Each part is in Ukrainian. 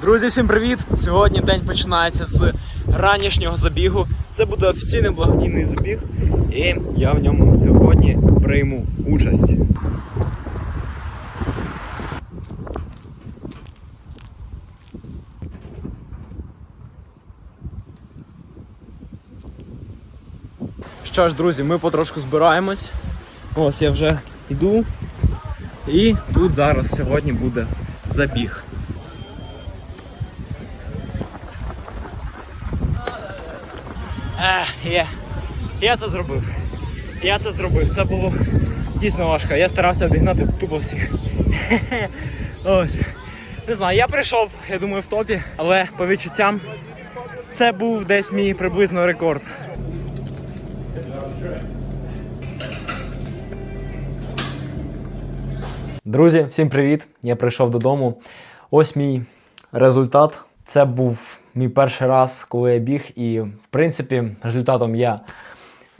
Друзі, всім привіт! Сьогодні день починається з ранішнього забігу. Це буде офіційний благодійний забіг, і я в ньому сьогодні прийму участь. Що ж, друзі, ми потрошку збираємось. Ось я вже йду. І тут зараз сьогодні буде забіг. Ех, я, я це зробив. Я це зробив. Це було дійсно важко. Я старався обігнати тупо всіх. Ось. Не знаю, я прийшов, я думаю, в топі, але по відчуттям це був десь мій приблизно рекорд. Друзі, всім привіт! Я прийшов додому. Ось мій результат. Це був мій перший раз, коли я біг, і в принципі результатом я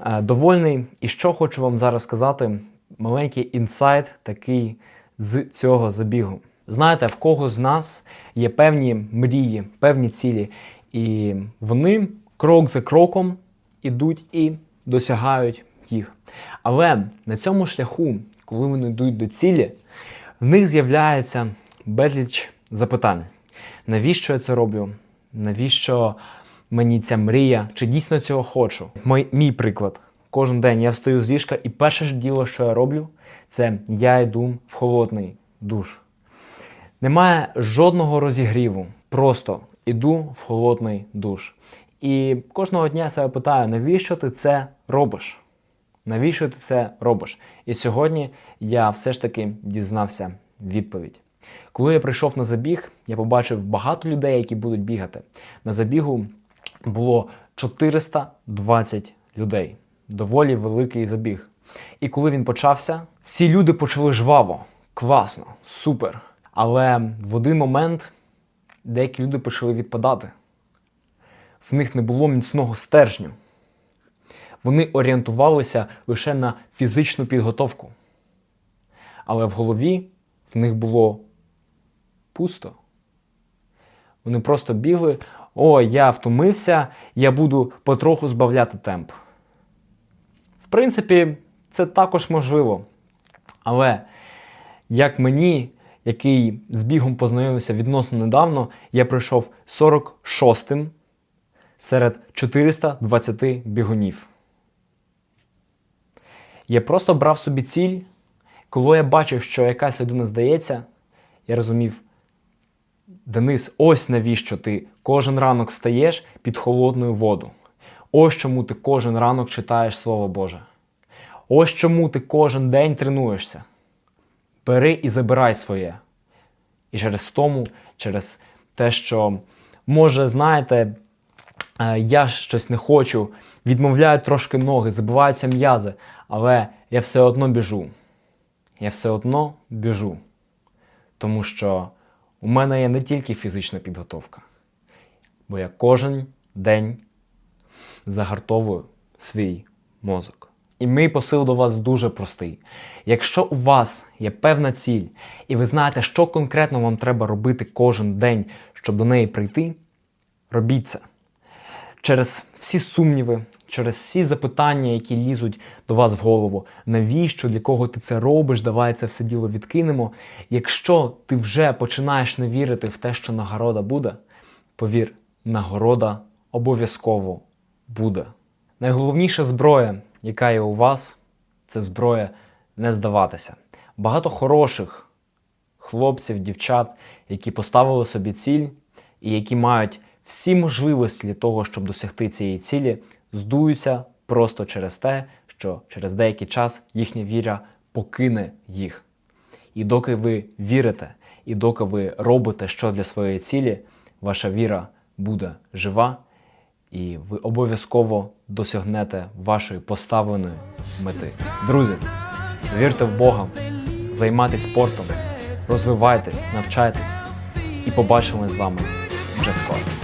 е, довольний. І що хочу вам зараз сказати: маленький інсайт такий з цього забігу. Знаєте, в кого з нас є певні мрії, певні цілі, і вони крок за кроком ідуть і досягають їх. Але на цьому шляху, коли вони йдуть до цілі, в них з'являється безліч запитань. Навіщо я це роблю? Навіщо мені ця мрія? Чи дійсно цього хочу? Мой, мій приклад. Кожен день я встаю з ліжка, і перше ж діло, що я роблю, це я йду в холодний душ. Немає жодного розігріву. Просто іду в холодний душ. І кожного дня я себе питаю, навіщо ти це робиш? Навіщо ти це робиш? І сьогодні я все ж таки дізнався відповідь. Коли я прийшов на забіг, я побачив багато людей, які будуть бігати. На забігу було 420 людей. Доволі великий забіг. І коли він почався, всі люди почали жваво, класно, супер. Але в один момент деякі люди почали відпадати. В них не було міцного стержню вони орієнтувалися лише на фізичну підготовку. Але в голові в них було пусто. Вони просто бігли, о, я втомився, я буду потроху збавляти темп. В принципі, це також можливо. Але як мені, який з бігом познайомився відносно недавно, я прийшов 46-м серед 420 бігунів. Я просто брав собі ціль, коли я бачив, що якась людина здається, я розумів, Денис, ось навіщо ти кожен ранок встаєш під холодною воду. Ось чому ти кожен ранок читаєш Слово Боже. Ось чому ти кожен день тренуєшся. Бери і забирай своє. І через тому, через те, що, може, знаєте, е, я щось не хочу, відмовляють трошки ноги, забиваються м'язи, але я все одно біжу. Я все одно біжу. Тому що у мене є не тільки фізична підготовка, бо я кожен день загартовую свій мозок. І мій посил до вас дуже простий. Якщо у вас є певна ціль, і ви знаєте, що конкретно вам треба робити кожен день, щоб до неї прийти, робіть це. Через всі сумніви, через всі запитання, які лізуть до вас в голову, навіщо, для кого ти це робиш, давай це все діло відкинемо. Якщо ти вже починаєш не вірити в те, що нагорода буде, повір, нагорода обов'язково буде. Найголовніша зброя, яка є у вас, це зброя не здаватися. Багато хороших хлопців, дівчат, які поставили собі ціль і які мають всі можливості для того, щоб досягти цієї цілі, здуються просто через те, що через деякий час їхня віра покине їх. І доки ви вірите, і доки ви робите що для своєї цілі, ваша віра буде жива, і ви обов'язково досягнете вашої поставленої мети. Друзі, вірте в Бога, займайтесь спортом, розвивайтесь, навчайтесь і побачимось з вами вже скоро.